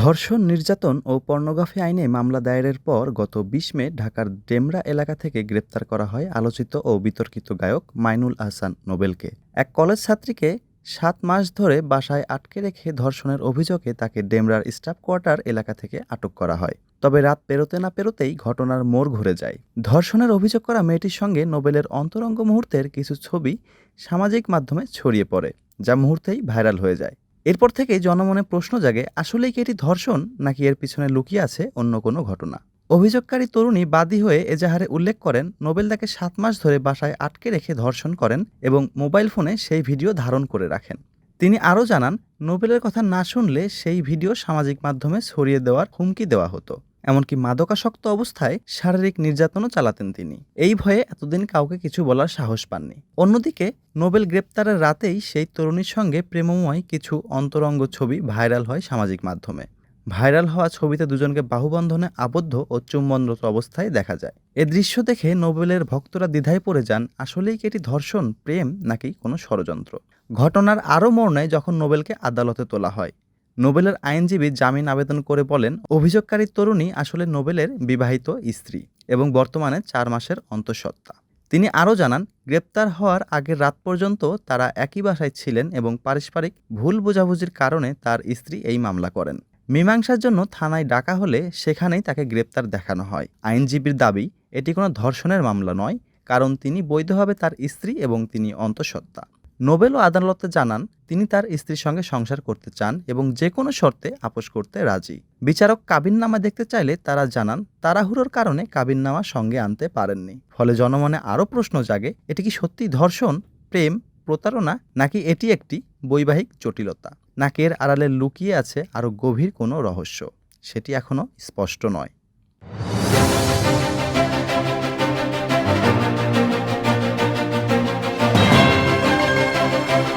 ধর্ষণ, নির্যাতন ও পর্নোগ্রাফি আইনে মামলা দায়েরের পর গত বিশ মে ঢাকার ডেমরা এলাকা থেকে গ্রেপ্তার করা হয় আলোচিত ও বিতর্কিত গায়ক মাইনুল আহসান নোবেলকে। এক কলেজ ছাত্রীকে সাত মাস ধরে বাসায় আটকে রেখে ধর্ষণের অভিযোগে তাকে ডেমরার স্টাফ কোয়ার্টার এলাকা থেকে আটক করা হয়। তবে রাত পেরোতে না পেরোতেই ঘটনার মোড় ঘুরে যায়। ধর্ষণের অভিযোগ করা মেয়েটির সঙ্গে নোবেলের অন্তরঙ্গ মুহূর্তের কিছু ছবি সামাজিক মাধ্যমে ছড়িয়ে পড়ে। যা মুহূর্তেই ভাইরাল হয়ে যায়। এরপর থেকেই জনমনে প্রশ্ন জাগে, আসলেই কি এটি ধর্ষণ নাকি এর পিছনে লুকিয়ে আছে অন্য কোনো ঘটনা? অভিযোগকারী তরুণী বাদী হয়ে এজাহারে উল্লেখ করেন, নোবেল তাকে সাত মাস ধরে বাসায় আটকে রেখে ধর্ষণ করেন এবং মোবাইল ফোনে সেই ভিডিও ধারণ করে রাখেন। তিনি আরও জানান, নোবেলের কথা না শুনলে সেই ভিডিও সামাজিক মাধ্যমে ছড়িয়ে দেওয়ার হুমকি দেওয়া হতো। এমনকি মাদকাসক্ত অবস্থায় শারীরিক নির্যাতনও চালাতেন তিনি। এই ভয়ে এতদিন কাউকে কিছু বলার সাহস পাননি। অন্যদিকে, নোবেল গ্রেপ্তারের রাতেই সেই তরুণীর সঙ্গে প্রেমময় কিছু অন্তরঙ্গ ছবি ভাইরাল হয় সামাজিক মাধ্যমে। ভাইরাল হওয়া ছবিতে দুজনকে বাহুবন্ধনে আবদ্ধ ও চুম্বনরত অবস্থায় দেখা যায়। এ দৃশ্য দেখে নোবেলের ভক্তরা দ্বিধায় পড়ে যান, আসলেই কি এটি ধর্ষণ, প্রেম, নাকি কোনো ষড়যন্ত্র? ঘটনার আরও নেয় যখন নোবেলকে আদালতে তোলা হয় নোবেলের আইনজীবী জামিন আবেদন করে বলেন, অভিযোগকারী তরুণী আসলে নোবেলের বিবাহিত স্ত্রী এবং বর্তমানে চার মাসের অন্তঃসত্ত্বা। তিনি আরও জানান, গ্রেপ্তার হওয়ার আগের রাত পর্যন্ত তারা একই বাসায় ছিলেন এবং পারস্পরিক ভুল বোঝাবুঝির কারণে তার স্ত্রী এই মামলা করেন। মীমাংসার জন্য থানায় ডাকা হলে সেখানেই তাকে গ্রেপ্তার দেখানো হয়। আইনজীবীর দাবি, এটি কোনো ধর্ষণের মামলা নয়, কারণ তিনি বৈধভাবে তার স্ত্রী এবং তিনি অন্তঃসত্ত্বা। নোবেলও আদালতে জানান, তিনি তার স্ত্রীর সঙ্গে সংসার করতে চান এবং যে কোনো শর্তে আপোষ করতে রাজি। বিচারক কাবিননামা দেখতে চাইলে তারা জানান, তাড়াহুড়োর কারণে কাবিননামা সঙ্গে আনতে পারেননি। ফলে জনমনে আরও প্রশ্ন জাগে, এটি কি সত্যি ধর্ষণ, প্রেম, প্রতারণা, নাকি এটি একটি বৈবাহিক জটিলতা? নাকের আড়ালে লুকিয়ে আছে আরও গভীর কোনো রহস্য, সেটি এখনও স্পষ্ট নয়।